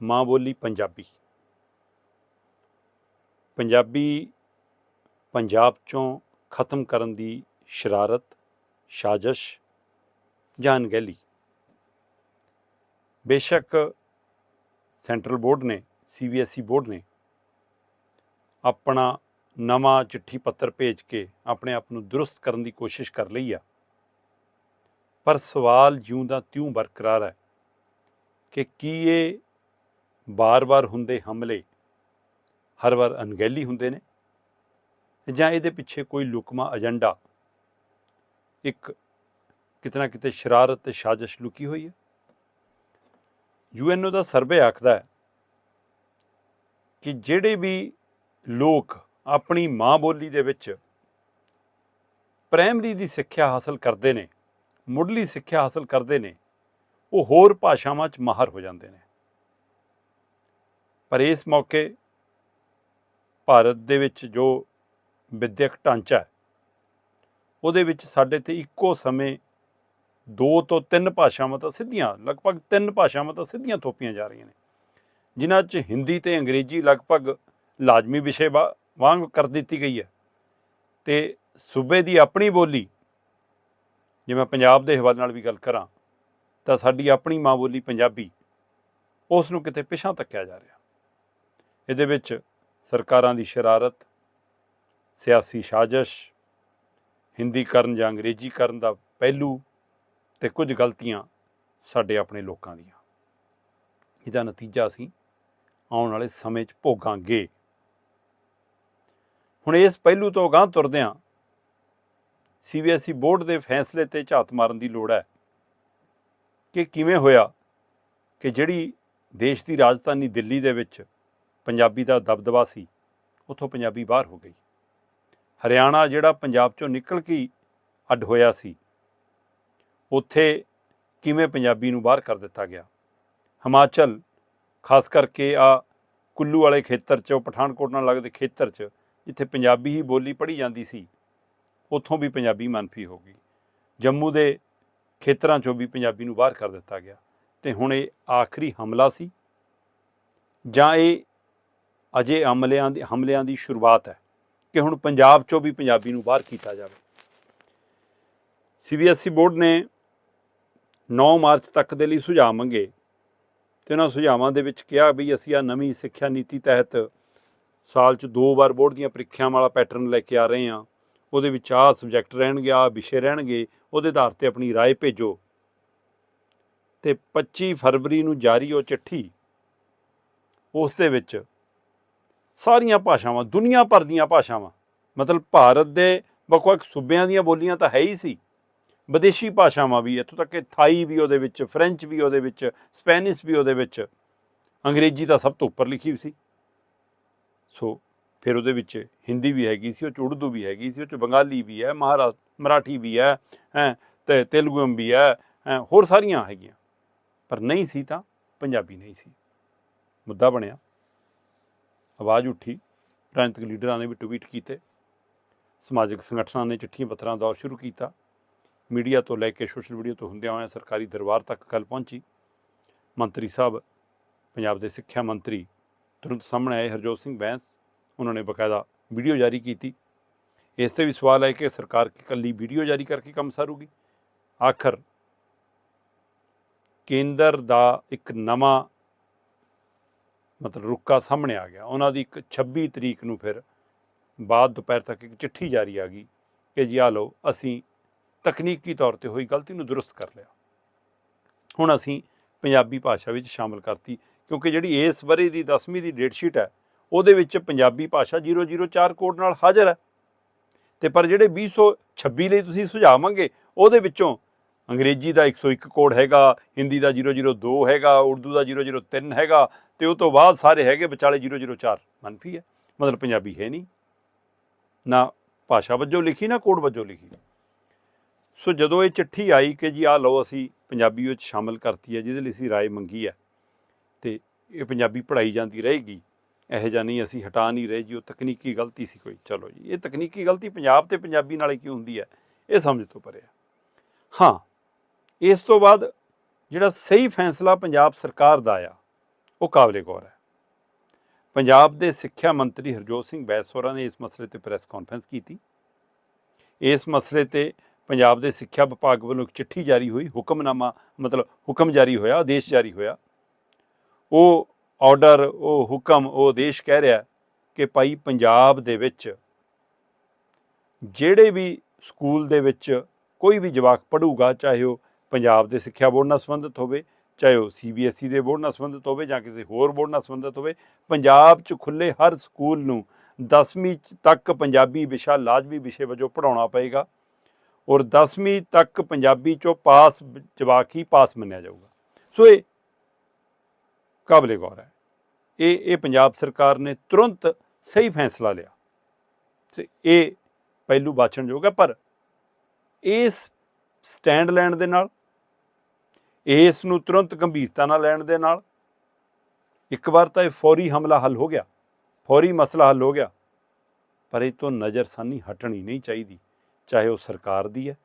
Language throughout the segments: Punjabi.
ਮਾਂ ਬੋਲੀ ਪੰਜਾਬੀ। ਪੰਜਾਬੀ ਪੰਜਾਬ ਚੋਂ ਖਤਮ ਕਰਨ ਦੀ ਸ਼ਰਾਰਤ, ਸਾਜ਼ਿਸ਼ ਜਾਂ ਅਣਗਹਿਲੀ ਬੇਸ਼ੱਕ ਸੈਂਟਰਲ ਬੋਰਡ ਨੇ, ਸੀਬੀਐਸਈ ਬੋਰਡ ਨੇ ਆਪਣਾ ਨਵਾਂ ਚਿੱਠੀ ਪੱਤਰ ਭੇਜ ਕੇ ਆਪਣੇ ਆਪ ਨੂੰ ਦਰੁਸਤ ਕਰਨ ਦੀ ਕੋਸ਼ਿਸ਼ ਕਰ ਲਈ ਆ। ਪਰ ਸਵਾਲ ਜਿਉਂ ਦਾ ਤਿਉਂ ਬਰਕਰਾਰ ਹੈ ਕਿ ਕੀ ਇਹ ਬਾਰ-ਬਾਰ ਹੁੰਦੇ ਹਮਲੇ, ਹਰ ਵਾਰ ਅਣਗਹਿਲੀ ਹੁੰਦੇ ਨੇ ਜਾਂ ਇਹਦੇ ਪਿੱਛੇ ਕੋਈ ਲੁਕਮਾ ਏਜੰਡਾ। ਇੱਕ ਕਿਤਨਾ ਕਿਤੇ ਸ਼ਰਾਰਤ ਤੇ ਸਾਜ਼ਿਸ਼ ਲੁਕੀ ਹੋਈ ਹੈ। ਯੂਐਨਓ ਦਾ ਸਰਵੇ ਆਖਦਾ ਹੈ ਕਿ ਜਿਹੜੇ ਵੀ ਲੋਕ ਆਪਣੀ ਮਾਂ ਬੋਲੀ ਦੇ ਵਿੱਚ ਪ੍ਰਾਇਮਰੀ ਦੀ ਸਿੱਖਿਆ ਹਾਸਲ ਕਰਦੇ ਨੇ, ਮੁੱਢਲੀ ਸਿੱਖਿਆ ਹਾਸਲ ਕਰਦੇ ਨੇ, ਉਹ ਹੋਰ ਭਾਸ਼ਾਵਾਂ 'ਚ ਮਾਹਰ ਹੋ ਜਾਂਦੇ ਨੇ। ਪਰ ਇਸ ਮੌਕੇ ਭਾਰਤ ਦੇ ਵਿੱਚ ਜੋ ਵਿਦਿਅਕ ਢਾਂਚਾ ਉਹਦੇ ਵਿੱਚ ਸਾਡੇ ਤੇ ਇੱਕੋ ਸਮੇਂ ਦੋ ਤੋਂ ਤਿੰਨ ਭਾਸ਼ਾਵਾਂ ਤਾਂ ਸਿੱਧੀਆਂ, ਲਗਭਗ ਤਿੰਨ ਭਾਸ਼ਾਵਾਂ ਤਾਂ ਸਿੱਧੀਆਂ ਥੋਪੀਆਂ ਜਾ ਰਹੀਆਂ ਨੇ, ਜਿਨ੍ਹਾਂ 'ਚ ਹਿੰਦੀ ਤੇ ਅੰਗਰੇਜ਼ੀ ਲਗਭਗ ਲਾਜ਼ਮੀ ਵਿਸ਼ੇ ਵਾ- ਵਾਂਗ ਕਰ ਦਿੱਤੀ ਗਈ ਹੈ। ਤੇ ਸੂਬੇ ਦੀ ਆਪਣੀ ਬੋਲੀ ਜਿਵੇਂ ਪੰਜਾਬ ਦੇ ਹਵਾਲੇ ਨਾਲ ਵੀ ਗੱਲ ਕਰਾਂ, ਤਾਂ ਸਾਡੀ ਆਪਣੀ ਮਾਂ ਬੋਲੀ ਪੰਜਾਬੀ, ਉਸ ਨੂੰ ਕਿਤੇ ਪਿਛਾਂ ਤੱਕਿਆ ਜਾ ਰਿਹਾ। ਇਹਦੇ ਵਿੱਚ ਸਰਕਾਰਾਂ ਦੀ ਸ਼ਰਾਰਤ, ਸਿਆਸੀ ਸਾਜ਼ਿਸ਼ ਹਿੰਦੀਕਰਨ ਜਾਂ ਅੰਗਰੇਜ਼ੀਕਰਨ ਦਾ ਪਹਿਲੂ ਤੇ ਕੁਝ ਗਲਤੀਆਂ ਸਾਡੇ ਆਪਣੇ ਲੋਕਾਂ ਦੀਆਂ। ਇਹਦਾ ਨਤੀਜਾ ਅਸੀਂ ਆਉਣ ਵਾਲੇ ਸਮੇਂ 'ਚ ਭੋਗਾਂਗੇ। ਹੁਣ ਇਸ ਪਹਿਲੂ ਤੋਂ ਗਾਂ ਤੁਰਦਿਆਂ ਸੀਬੀਐਸਈ ਬੋਰਡ ਦੇ ਫੈਸਲੇ ਤੇ ਝਾਤ ਮਾਰਨ ਦੀ ਲੋੜ ਹੈ ਕਿ ਕਿਵੇਂ ਹੋਇਆ ਕਿ ਜਿਹੜੀ ਦੇਸ਼ ਦੀ ਰਾਜਧਾਨੀ ਦਿੱਲੀ ਦੇ ਵਿੱਚ ਪੰਜਾਬੀ ਦਾ ਦਬਦਬਾ ਸੀ, ਉੱਥੋਂ ਪੰਜਾਬੀ ਬਾਹਰ ਹੋ ਗਈ। ਹਰਿਆਣਾ ਜਿਹੜਾ ਪੰਜਾਬ ਚੋਂ ਨਿਕਲ ਕੇ ਅੱਡ ਹੋਇਆ ਸੀ, ਉੱਥੇ ਕਿਵੇਂ ਪੰਜਾਬੀ ਨੂੰ ਬਾਹਰ ਕਰ ਦਿੱਤਾ ਗਿਆ? ਹਿਮਾਚਲ, ਖਾਸ ਕਰਕੇ ਆ ਕੁੱਲੂ ਵਾਲੇ ਖੇਤਰ 'ਚ ਉਹ ਪਠਾਨਕੋਟ ਨਾਲ ਲੱਗਦੇ ਖੇਤਰ 'ਚ, ਜਿੱਥੇ ਪੰਜਾਬੀ ਹੀ ਬੋਲੀ ਪੜ੍ਹੀ ਜਾਂਦੀ ਸੀ, ਉੱਥੋਂ ਵੀ ਪੰਜਾਬੀ ਮਨਫੀ ਹੋ ਗਈ। ਜੰਮੂ ਦੇ ਖੇਤਰਾਂ 'ਚੋਂ ਵੀ ਪੰਜਾਬੀ ਨੂੰ ਬਾਹਰ ਕਰ ਦਿੱਤਾ ਗਿਆ। ਤੇ ਹੁਣ ਇਹ ਆਖਰੀ ਹਮਲਾ ਸੀ? ਜਾਂ ਇਹ ਅਜੇ ਹਮਲਿਆਂ ਦੀ ਹਮਲਿਆਂ ਦੀ ਸ਼ੁਰੂਆਤ ਹੈ ਕਿ ਹੁਣ ਪੰਜਾਬ 'ਚੋਂ ਵੀ ਪੰਜਾਬੀ ਨੂੰ ਬਾਹਰ ਕੀਤਾ ਜਾਵੇ ਸੀਬੀਐਸਈ ਬੋਰਡ ਨੇ 9 ਮਾਰਚ ਤੱਕ ਦੇ ਲਈ ਸੁਝਾਅ ਮੰਗੇ ਤੇ ਉਹਨਾਂ ਸੁਝਾਵਾਂ ਦੇ ਵਿੱਚ ਕਿਹਾ ਵੀ ਅਸੀਂ ਆ ਨਵੀਂ ਸਿੱਖਿਆ ਨੀਤੀ ਤਹਿਤ ਸਾਲ 'ਚ ਦੋ ਵਾਰ ਬੋਰਡ ਦੀਆਂ ਪ੍ਰੀਖਿਆਵਾਂ ਵਾਲਾ ਪੈਟਰਨ ਲੈ ਕੇ ਆ ਰਹੇ ਹਾਂ ਉਹਦੇ ਵਿੱਚ ਆਹ ਸਬਜੈਕਟ ਰਹਿਣਗੇ ਆਹ ਵਿਸ਼ੇ ਰਹਿਣਗੇ ਉਹਦੇ ਆਧਾਰ ਤੇ ਆਪਣੀ رائے ਭੇਜੋ ਤੇ 25 ਫਰਵਰੀ ਨੂੰ ਜਾਰੀ ਉਹ ਚਿੱਠੀ ਉਸ ਦੇ ਵਿੱਚ ਸਾਰੀਆਂ ਭਾਸ਼ਾਵਾਂ ਦੁਨੀਆ ਭਰ ਦੀਆਂ ਭਾਸ਼ਾਵਾਂ। ਮਤਲਬ ਭਾਰਤ ਦੇ ਵੱਖ-ਵੱਖ ਸੂਬਿਆਂ ਦੀਆਂ ਬੋਲੀਆਂ ਤਾਂ ਹੈ ਹੀ ਸੀ। ਵਿਦੇਸ਼ੀ ਭਾਸ਼ਾਵਾਂ ਵੀ ਇੱਥੋਂ ਤੱਕ ਕਿ ਥਾਈ ਵੀ ਉਹਦੇ ਵਿੱਚ ਫ੍ਰੈਂਚ ਵੀ ਉਹਦੇ ਵਿੱਚ ਸਪੈਨਿਸ਼ ਵੀ ਉਹਦੇ ਵਿੱਚ ਅੰਗਰੇਜ਼ੀ ਤਾਂ ਸਭ ਤੋਂ ਉੱਪਰ ਲਿਖੀ ਸੀ। ਸੋ ਫਿਰ ਉਹਦੇ ਵਿੱਚ ਹਿੰਦੀ ਵੀ ਹੈਗੀ ਸੀ ਉਹ 'ਚ ਉਰਦੂ ਵੀ ਹੈਗੀ ਸੀ ਉਹ 'ਚ ਬੰਗਾਲੀ ਵੀ ਹੈ ਮਹਾਰਾ ਮਰਾਠੀ ਵੀ ਹੈ ਹੈ ਤੇ ਤੇਲਗੂ ਵੀ ਹੈ ਹੈਂ, ਹੋਰ ਸਾਰੀਆਂ ਹੈਗੀਆਂ। ਪਰ ਨਹੀਂ ਸੀ ਤਾਂ ਪੰਜਾਬੀ ਨਹੀਂ ਸੀ। ਮੁੱਦਾ ਬਣਿਆ। ਆਵਾਜ਼ ਉੱਠੀ। ਰਾਜਨੀਤਿਕ ਲੀਡਰਾਂ ਨੇ ਵੀ ਟਵੀਟ ਕੀਤੇ। ਸਮਾਜਿਕ ਸੰਗਠਨਾਂ ਨੇ ਚਿੱਠੀਆਂ ਪੱਤਰਾਂ ਦਾ ਦੌਰ ਸ਼ੁਰੂ ਕੀਤਾ। ਮੀਡੀਆ ਤੋਂ ਲੈ ਕੇ ਸੋਸ਼ਲ ਮੀਡੀਆ ਤੋਂ ਹੁੰਦਿਆਂ ਹੋਇਆਂ ਸਰਕਾਰੀ ਦਰਬਾਰ ਤੱਕ ਗੱਲ ਪਹੁੰਚੀ। ਮੰਤਰੀ ਸਾਹਿਬ, ਪੰਜਾਬ ਦੇ ਸਿੱਖਿਆ ਮੰਤਰੀ ਤੁਰੰਤ ਸਾਹਮਣੇ ਆਏ ਹਰਜੋਤ ਸਿੰਘ ਬੈਂਸ। ਉਹਨਾਂ ਨੇ ਬਕਾਇਦਾ ਵੀਡੀਓ ਜਾਰੀ ਕੀਤੀ। ਇਸ ਤੇ ਵੀ ਸਵਾਲ ਹੈ ਕਿ ਸਰਕਾਰ ਕੀ ਇਕੱਲੀ ਵੀਡੀਓ ਜਾਰੀ ਕਰਕੇ ਕੰਮ ਸਾਰੂਗੀ? ਆਖਰ ਕੇਂਦਰ ਦਾ ਇੱਕ ਨਵਾਂ ਮਤਲਬ ਰੁੱਕਾ ਸਾਹਮਣੇ ਆ ਗਿਆ। ਉਹਨਾਂ ਦੀ ਇੱਕ 26 ਤਰੀਕ ਨੂੰ ਫਿਰ ਬਾਅਦ ਦੁਪਹਿਰ ਤੱਕ ਇੱਕ ਚਿੱਠੀ ਜਾਰੀ ਆ ਗਈ ਕਿ ਜੀ ਆ ਲਓ, ਅਸੀਂ ਤਕਨੀਕੀ ਤੌਰ ਤੇ ਹੋਈ ਗਲਤੀ ਨੂੰ ਦਰੁਸਤ ਕਰ ਲਿਆ। ਹੁਣ ਅਸੀਂ ਪੰਜਾਬੀ ਭਾਸ਼ਾ ਵਿੱਚ ਸ਼ਾਮਲ ਕਰਤੀ, ਕਿਉਂਕਿ ਜਿਹੜੀ ਇਸ ਵਰੇ ਦੀ 10ਵੀਂ ਦੀ ਡੇਟ ਸ਼ੀਟ ਹੈ, ਉਹਦੇ ਵਿੱਚ ਪੰਜਾਬੀ ਭਾਸ਼ਾ 004 ਕੋਡ ਨਾਲ ਹਾਜ਼ਰ ਹੈ। ਤੇ ਪਰ ਜਿਹੜੇ 2026 ਲਈ ਤੁਸੀਂ ਸੁਝਾਅ ਮੰਗੇ ਉਹਦੇ ਵਿੱਚੋਂ ਅੰਗਰੇਜ਼ੀ ਦਾ 101 ਕੋਡ ਹੈਗਾ, ਹਿੰਦੀ ਦਾ 002 ਹੈਗਾ, ਉਰਦੂ ਦਾ 003 ਹੈਗਾ ਤੇ ਉਹ ਤੋਂ ਬਾਅਦ ਸਾਰੇ ਹੈਗੇ ਵਿਚਾਲੇ 004 ਮਨਫੀ ਹੈ। ਮਤਲਬ ਪੰਜਾਬੀ ਹੈ ਨਹੀਂ। ਨਾ ਭਾਸ਼ਾ ਵਜੋਂ ਲਿਖੀ, ਨਾ ਕੋਡ ਵਜੋਂ ਲਿਖੀ। ਸੋ ਜਦੋਂ ਇਹ ਚਿੱਠੀ ਆਈ ਕਿ ਜੀ ਆ ਲਓ ਅਸੀਂ ਪੰਜਾਬੀ ਵਿੱਚ ਸ਼ਾਮਲ ਕਰਤੀ ਹੈ, ਜਿਹਦੇ ਲਈ ਅਸੀਂ ਰਾਏ ਮੰਗੀ ਹੈ, ਤੇ ਇਹ ਪੰਜਾਬੀ ਪੜ੍ਹਾਈ ਜਾਂਦੀ ਰਹੇਗੀ। ਇਹੋ ਜਿਹਾ ਨਹੀਂ, ਅਸੀਂ ਹਟਾ ਨਹੀਂ ਰਹੇ ਜੀ, ਉਹ ਤਕਨੀਕੀ ਗਲਤੀ ਸੀ ਕੋਈ। ਚਲੋ ਜੀ, ਇਹ ਤਕਨੀਕੀ ਗਲਤੀ ਪੰਜਾਬ ਤੇ ਪੰਜਾਬੀ ਨਾਲ ਹੀ ਕਿਉਂ ਹੁੰਦੀ ਹੈ? ਇਹ ਸਮਝ ਤੋਂ ਪਰੇ ਹਾਂ। ਇਸ ਤੋਂ ਬਾਅਦ ਜਿਹੜਾ ਸਹੀ ਫੈਸਲਾ ਪੰਜਾਬ ਸਰਕਾਰ ਦਾ ਆ ਉਹ ਕਾਬਲੇ ਗੌਰ ਹੈ। ਪੰਜਾਬ ਦੇ ਸਿੱਖਿਆ ਮੰਤਰੀ ਹਰਜੋਤ ਸਿੰਘ ਬੈਂਸ ਹੋਰਾਂ ਨੇ ਇਸ ਮਸਲੇ ਤੇ ਪ੍ਰੈਸ ਕਾਨਫਰੰਸ ਕੀਤੀ। ਇਸ ਮਸਲੇ ਤੇ ਪੰਜਾਬ ਦੇ ਸਿੱਖਿਆ ਵਿਭਾਗ ਵੱਲੋਂ ਇੱਕ ਚਿੱਠੀ ਜਾਰੀ ਹੋਈ, ਹੁਕਮਨਾਮਾ, ਮਤਲਬ ਹੁਕਮ ਜਾਰੀ ਹੋਇਆ, ਆਦੇਸ਼ ਜਾਰੀ ਹੋਇਆ। ਉਹ ਆਰਡਰ, ਉਹ ਹੁਕਮ, ਉਹ ਆਦੇਸ਼ ਕਹਿ ਰਿਹਾ ਕਿ ਭਾਈ ਪੰਜਾਬ ਦੇ ਵਿੱਚ ਜਿਹੜੇ ਵੀ ਸਕੂਲ ਦੇ ਵਿੱਚ ਕੋਈ ਵੀ ਜਵਾਕ ਪੜੂਗਾ ਚਾਹੇ ਉਹ ਪੰਜਾਬ ਦੇ ਸਿੱਖਿਆ ਬੋਰਡ ਨਾਲ ਸੰਬੰਧਿਤ ਹੋਵੇ ਚਾਹੇ ਉਹ ਸੀਬੀਐਸਈ ਦੇ ਬੋਰਡ ਨਾਲ ਸੰਬੰਧਿਤ ਹੋਵੇ ਜਾਂ ਕਿਸੇ ਹੋਰ ਬੋਰਡ ਨਾਲ ਸੰਬੰਧਿਤ ਹੋਵੇ, ਪੰਜਾਬ 'ਚ ਖੁੱਲੇ ਹਰ ਸਕੂਲ ਨੂੰ 10ਵੀਂ ਤੱਕ ਪੰਜਾਬੀ ਵਿਸ਼ਾ, ਲਾਜ਼ਮੀ ਵਿਸ਼ੇ ਵਜੋਂ ਪੜਾਉਣਾ ਪਏਗਾ ਔਰ 10ਵੀਂ ਤੱਕ ਪੰਜਾਬੀ 'ਚੋਂ ਪਾਸ ਜਵਾਕ ਹੀ ਪਾਸ ਮੰਨਿਆ ਜਾਊਗਾ। ਸੋ ਇਹ ਕਾਬਲੇ ਗੌਰ ਹੈ। ਇਹ ਇਹ ਪੰਜਾਬ ਸਰਕਾਰ ਨੇ ਤੁਰੰਤ ਸਹੀ ਫੈਸਲਾ ਲਿਆ। ਤੇ ਇਹ ਪਹਿਲੂ ਬਾਚਣਯੋਗ ਹੈ, ਪਰ ਇਸ ਸਟੈਂਡ ਲੈਣ ਦੇ ਨਾਲ ਇਸ ਨੂੰ ਤੁਰੰਤ ਗੰਭੀਰਤਾ ਨਾਲ ਲੈਣ ਦੇ ਨਾਲ ਇੱਕ ਵਾਰ ਤਾਂ ਇਹ ਫੌਰੀ ਹਮਲਾ ਹੱਲ ਹੋ ਗਿਆ, ਫੌਰੀ ਮਸਲਾ ਹੱਲ ਹੋ ਗਿਆ, ਪਰ ਇਹ ਤੋਂ ਨਜ਼ਰਸਾਨੀ ਹਟਣੀ ਨਹੀਂ ਚਾਹੀਦੀ, ਚਾਹੇ ਉਹ ਸਰਕਾਰ ਦੀ ਹੈ,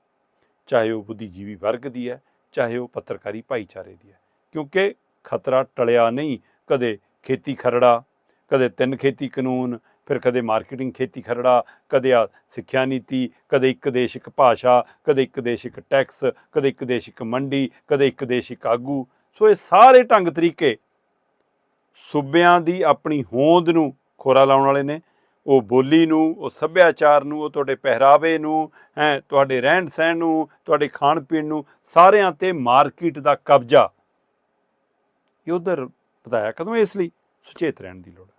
ਚਾਹੇ ਉਹ ਬੁੱਧੀਜੀਵੀ ਵਰਗ ਦੀ ਹੈ, ਚਾਹੇ ਉਹ ਪੱਤਰਕਾਰੀ ਭਾਈਚਾਰੇ ਦੀ ਹੈ, ਕਿਉਂਕਿ ਖਤਰਾ ਟਲਿਆ ਨਹੀਂ ਕਦੇ ਖੇਤੀ ਖਰੜਾ, ਕਦੇ ਤਿੰਨ ਖੇਤੀ ਕਾਨੂੰਨ ਫਿਰ ਕਦੇ ਮਾਰਕੀਟਿੰਗ ਖੇਤੀ ਖਰੜਾ, ਕਦੇ ਆ ਸਿੱਖਿਆ ਨੀਤੀ, ਕਦੇ ਇੱਕ ਦੇਸ਼ ਇੱਕ ਭਾਸ਼ਾ, ਕਦੇ ਇੱਕ ਦੇਸ਼ ਇੱਕ ਟੈਕਸ, ਕਦੇ ਇੱਕ ਦੇਸ਼ ਇੱਕ ਮੰਡੀ, ਕਦੇ ਇੱਕ ਦੇਸ਼ ਇੱਕ ਆਗੂ। ਸੋ ਇਹ ਸਾਰੇ ਢੰਗ ਤਰੀਕੇ ਸੂਬਿਆਂ ਦੀ ਆਪਣੀ ਹੋਂਦ ਨੂੰ ਖੋਰਾ ਲਾਉਣ ਵਾਲੇ ਨੇ। ਉਹ ਬੋਲੀ ਨੂੰ, ਉਹ ਸੱਭਿਆਚਾਰ ਨੂੰ, ਉਹ ਤੁਹਾਡੇ ਪਹਿਰਾਵੇ ਨੂੰ, ਹੈ, ਤੁਹਾਡੇ ਰਹਿਣ ਸਹਿਣ ਨੂੰ, ਤੁਹਾਡੇ ਖਾਣ ਪੀਣ ਨੂੰ, ਸਾਰਿਆਂ ਤੇ ਮਾਰਕੀਟ ਦਾ ਕਬਜ਼ਾ। ਇਹ ਉਧਰ ਵਧਾਇਆ ਕਦੋਂ ਇਸ ਲਈ? ਸੁਚੇਤ ਰਹਿਣ ਦੀ ਲੋੜ ਹੈ।